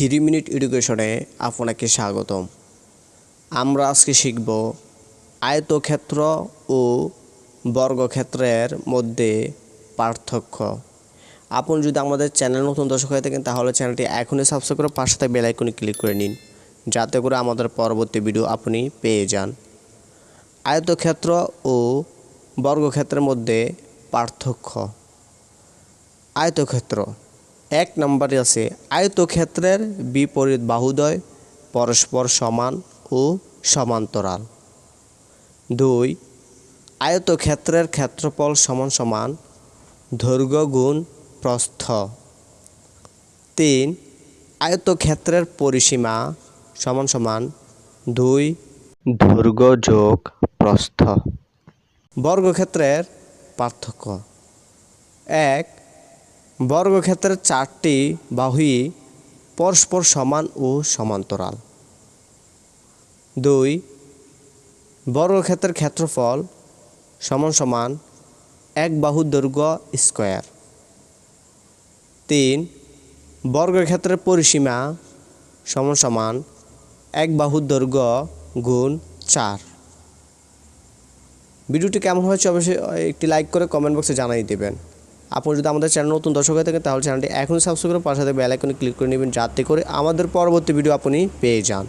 Three minute এডুকেশনে আপনাকে স্বাগতম। আমরা আজকে শিখব আয়তক্ষেত্র ও বর্গক্ষেত্রের মধ্যে পার্থক্য। আপনি যদি আমাদের চ্যানেল নতুন দর্শক হয়ে থাকেন, তাহলে চ্যানেলটি এখনই সাবস্ক্রাইব করে পাশে বেল আইকনে ক্লিক করে নিন, যাতে করে আমাদের পরবর্তী ভিডিও আপনি পেয়ে যান। আয়তক্ষেত্র ও বর্গক্ষেত্রের মধ্যে পার্থক্য। আয়তক্ষেত্র এক নম্বরে আছে আয়তক্ষেত্রের বিপরীত বাহুদ্বয় পরস্পর সমান ও সমান্তরাল। দুই, আয়তক্ষেত্রের ক্ষেত্রফল সমান সমান দৈর্ঘ্য গুণ প্রস্থ। তিন, আয়তক্ষেত্রের পরিসীমা সমান সমান দুই দৈর্ঘ্য যোগ প্রস্থ। বর্গক্ষেত্রের পার্থক্য। এক বর্গক্ষেত্রের চারটি বাহুই পরস্পর সমান ও সমান্তরাল। দুই, বর্গক্ষেত্রের ক্ষেত্রফল সমান সমান এক বাহুর দৈর্ঘ্য স্কোয়ার। তিন, বর্গক্ষেত্রের পরিসীমা সমান সমান এক বাহুর দৈর্ঘ্য গুণ চার। ভিডিওটি কেমন হয়েছে অবশ্যই একটি লাইক করে কমেন্ট বক্সে জানাই দেবেন। আপনি যদি আমাদের চ্যানেল নতুন দর্শক হয়ে থাকেন, তাহলে চ্যানেলটি এখন সাবস্ক্রাইব করে পাশে বেল আইকনে ক্লিক করে নেবেন, যাতে করে আমাদের পরবর্তী ভিডিও আপনি পেয়ে যান।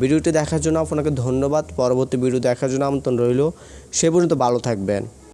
ভিডিওটি দেখার জন্য আপনাকে ধন্যবাদ। পরবর্তী ভিডিও দেখার জন্য আমন্ত্রণ রইল। সে পর্যন্ত ভালো থাকবেন।